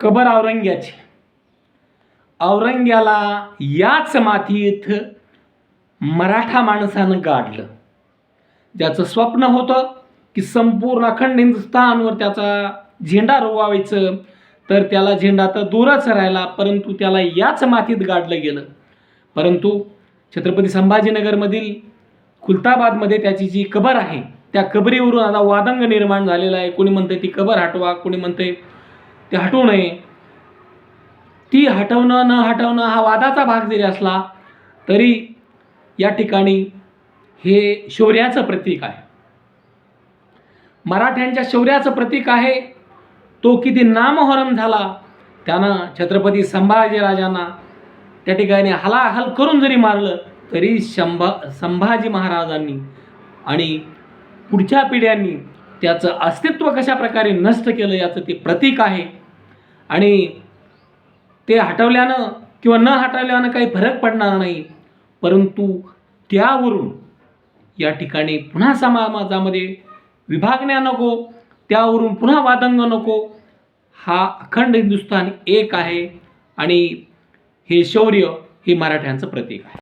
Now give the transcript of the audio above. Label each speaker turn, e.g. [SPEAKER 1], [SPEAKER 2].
[SPEAKER 1] कबर औरंग्याची. औरंग्याला याच मातीत मराठा माणसानं गाडलं. ज्याचं स्वप्न होतं की संपूर्ण अखंड हिंदुस्थानवर त्याचा झेंडा रोवायचं तर त्याला झेंडा तर दूरच राहिला परंतु त्याला याच मातीत गाडलं गेलं. परंतु छत्रपती संभाजीनगरमधील खुलताबादमध्ये त्याची जी कबर आहे त्या कबरीवरून आता वादंग निर्माण झालेला आहे. कोणी म्हणते ती कबर हटवा कोणी म्हणते ते हटवू नये. ती हटवणं न हटवणं हा वादाचा भाग जरी असला तरी या ठिकाणी हे शौर्याचं प्रतीक आहे. मराठ्यांच्या शौर्याचं प्रतीक आहे तो किती नामहरम झाला त्यानं छत्रपती संभाजीराजांना त्या ठिकाणी हलाहल करून जरी मारलं तरी शंभा संभाजी महाराजांनी आणि पुढच्या पिढ्यांनी त्याचं अस्तित्व कशा प्रकारे नष्ट केलं याचं ते प्रतीक आहे. आणि ते हटवल्यानं किंवा न हटवल्यानं काही फरक पडणार नाही. परंतु त्यावरून या ठिकाणी पुन्हा समाजामध्ये विभागण्या नको त्यावरून पुन्हा वादंग नको हा अखंड हिंदुस्थान एक आहे. आणि हे शौर्य हे मराठ्यांचं प्रतीक आहे.